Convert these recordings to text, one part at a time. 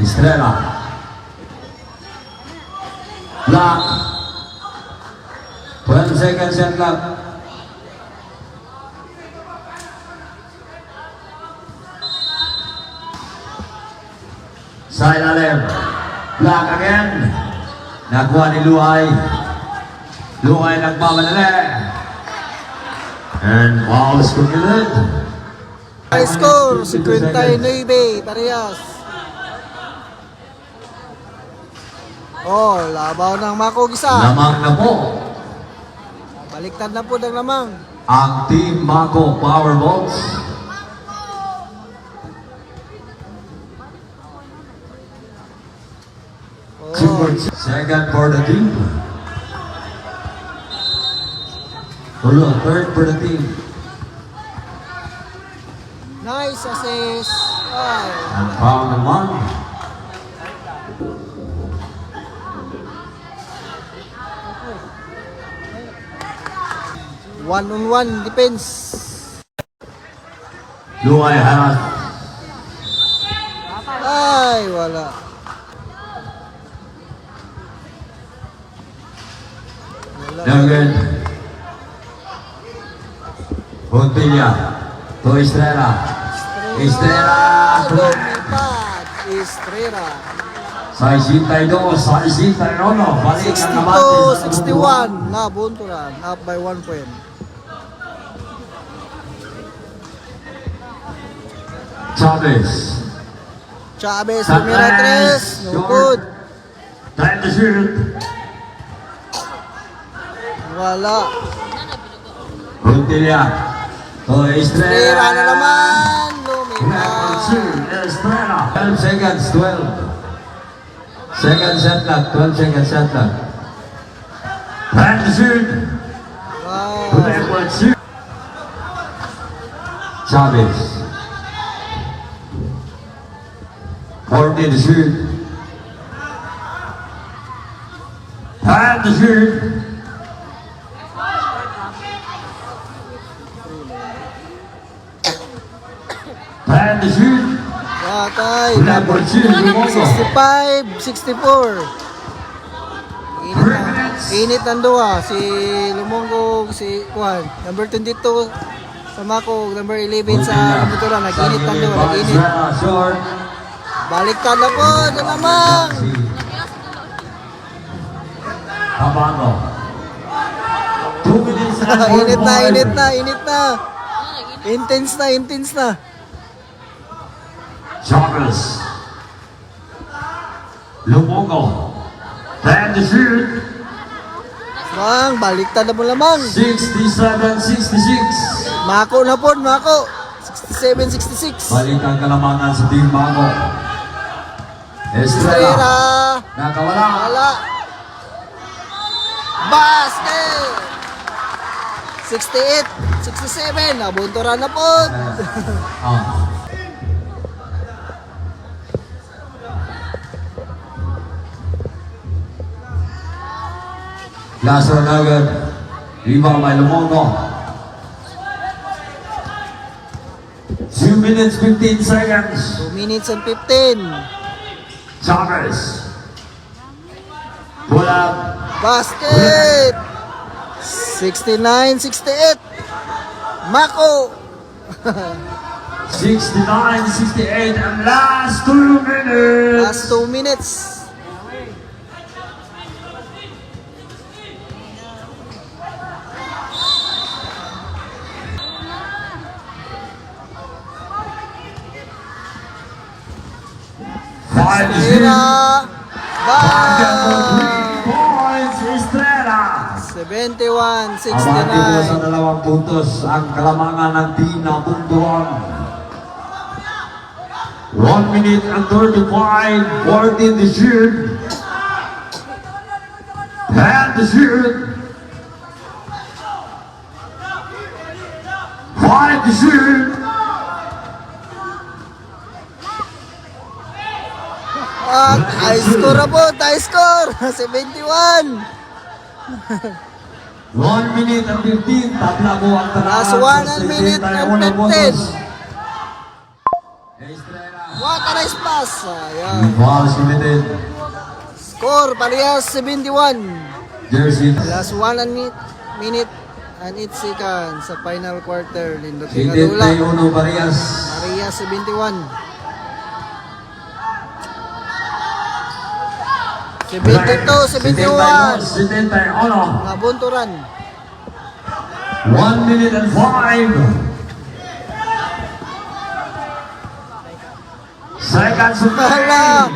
Estrella. Lock. 12 seconds and lock. Sa ilalim. Lock again. Nakuha ni Luay. Luay nagmamadali. And fouls committed. High score, 59 parehas. Oh, labaw ng Mako Gisa. Lamang na po Baliktad na po ng lamang. ang Team Mako Powerballs. Oh, Second for the team. Ulo, third for the team. nice assist. Ay, And foul naman. One on one defense. Luay Haras. Ay, wala. Nugget. Montilla. To Estrella. Estrella. Lumipad. Estrera. Sa 62, sa 61. Balik ang nabati sa 62, 61. Na, bunturan. Up by one point. Chavez. Chavez, Primera tres. No good. Time to shoot. Wala. Montilla. To Estrella. Estrera na naman. Two, Estrella. 12 seconds, 12. Second shot clock, 12 seconds shot clock. Time to shoot. Wow. Chavez. 40 to shoot. Time to shoot. Time. Batay. Number two, Lumongo. 65, 64. Init, ng duwa. Si Lumongo, si Juan. Number 22 sa Mako. Number 11 sa Kamutura. Nag-init ng duwa. Nag-init. Baliktad na po. Ito lamang. Tabango. Two minutes and init na, init na, init na. Intense na, intense na. Chavez. Lumongo. Time to shoot. Bang, baliktad na po lamang. 67-66. Mako na po, Mako. 67, 66. Balik ang kalamangan sa Team Bago. Estrella. Nakawala. Wala. Basket! 68, 67, nabunturan na po. Ah. Last one agad. By Lumongo. 2 minutes 15 seconds. 2 minutes and 15. Chavez. Pull up. Basket! 69, 68. Mako! 69, 68, and last 2 minutes. Last 2 minutes. Three Bang! points, Estrella. 71, Abati po sa 69. dalawang puntos ang kalamangan ng team na puntuan. 1 minute and 35, 14 to shoot. 10 to shoot. 5 to shoot. High score na po, high score! 71! 1 minute and 15, tabla po ang tanahan Last sa one and minute 61 and na puntos. 15. Estrella. What a nice pass. Ayan. Foul is committed. Score, parehas 71. Jersey. Last 1 and minute, minute and 8 seconds sa final quarter. Lindot Sitit Kadula. 31 Parias. Parehas 71. 72, 71. Sitit 31. Nabunturan. 1 minute and 5. Seconds of Hala. time.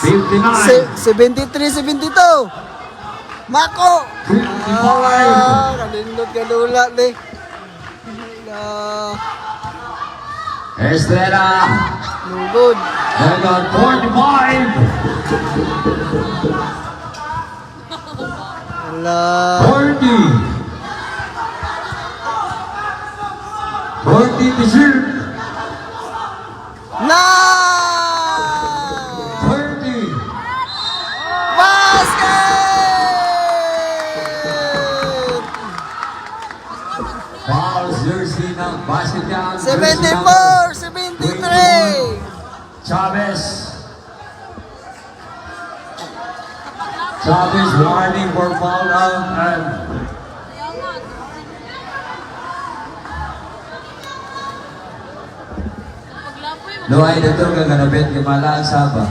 59. 73, 72. Mako. 55. Ah, kalindot kadula ni. Estrella. They got 45. Hala. 40. 40 to shoot. Na! 30. Basket! Fouls jersey ng basket yan. 74, Chavez warning for foul out and No, ay dito ka ganapit kamala ang saba.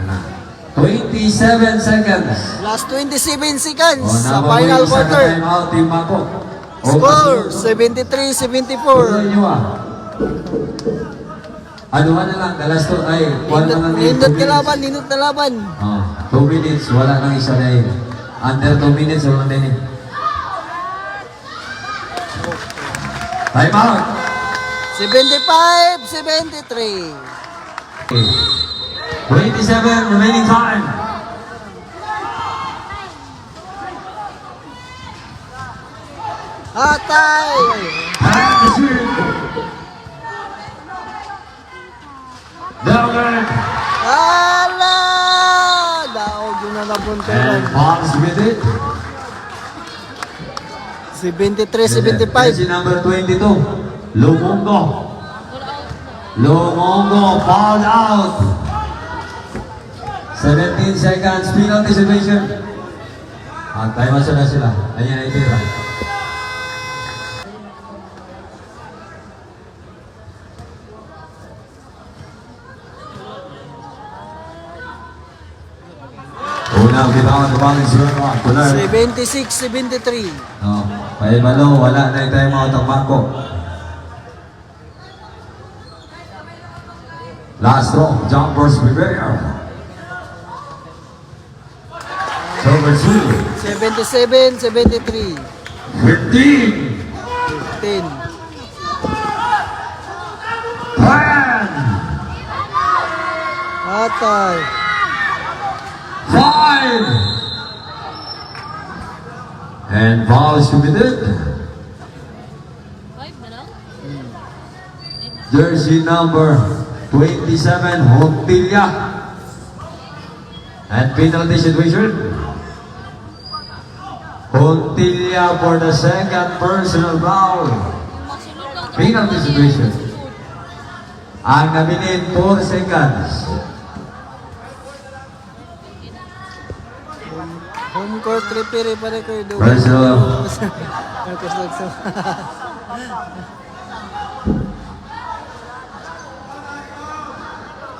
Ano? 27 seconds. Last 27 seconds O, sa final na quarter. time out, Team Score, Tuloy 73-74. nyo ah. Ano na lang, dalas to, ay, one na lang Nindot na minutes. laban, nindot na laban. Oh, two minutes, wala nang isa na yun. Under two minutes, wala na yun. Time out. 75-73. Okay. 27 remaining time. Atay! And the shoot. And Bonds with it. 73-75. Jersey number 22. Lumongo. Lumongo fouled out. 17 seconds penalty situation. Tayo masya na sila. Ayan na itira. Unang bitawan ng bangin siya mga kular. 76-73. Oh, kaya malo, wala na out ang Marco. Last throw, jumpers prepare. Over two, 77-73. 15, 10. 10, Atay. 5, and foul is committed. Jersey number 27, Hontilla. And penalty situation. Hontilla for the second personal foul. Penalty situation. Ang nabilin 4 seconds. Court repair pa rin ko yung Personal.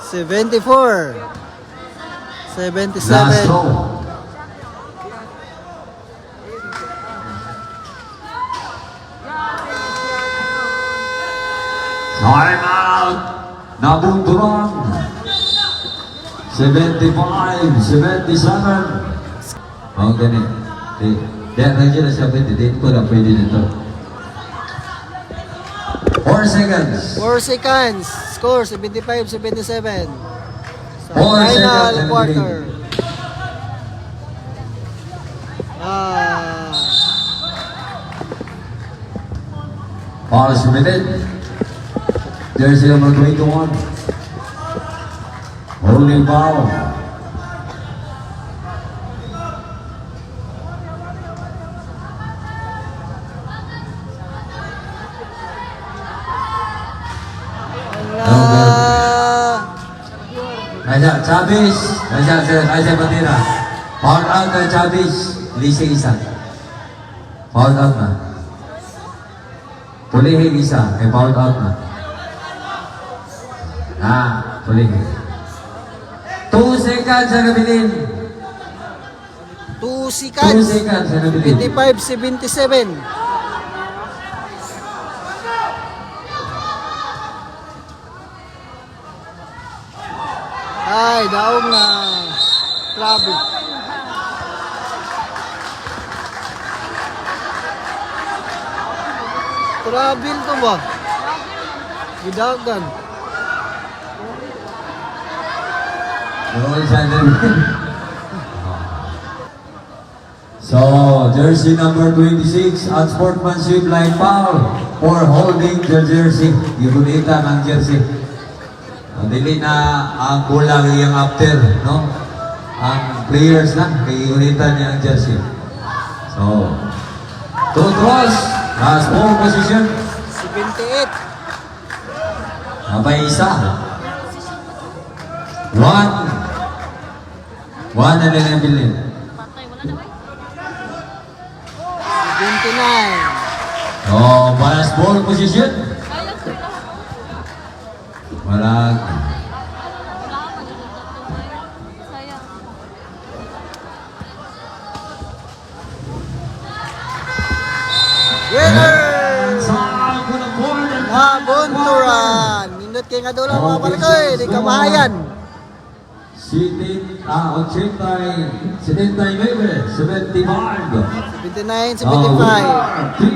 Seventy-four. Last Seventy-seven. throw. Time out. Nabunturan. 75, 77. Oh, ganit. Di, dahil nandiyan na siya pwede. Dito ko na pwede nito. 4 seconds. Four seconds. Score, 75-77. Sa Four final quarter. Ah, Foul is committed. Jersey number 21. Holding foul. Chavez. Sir. Ayan, Batira. Foul out na Chavez. Lisa isa. Foul out na. Pulihin isa. May foul out na. Ah, pulihin. Two seconds sa nabilin. 2 Two seconds. seconds sa nabilin. 25-77. Ay, daong na. Grabe. Travel to ba? Gidagan. Nabilin. So, jersey number 26, unsportsmanship line foul for holding the jersey. Gibunita ng jersey. Dili na ang kulang iyang after, no? Ang players na, kay unitan niya ang jersey. So, two throws, last ball position. 78. Abay isa. One. One na lang ang bilin. 29. Oh, last ball position. Wala. Winner! Nabunturan! Nindot kay nga doon mga palikoy, di kamahayan. Sitin, ah, 80, 79, 75. 79, Oh, 75. winner.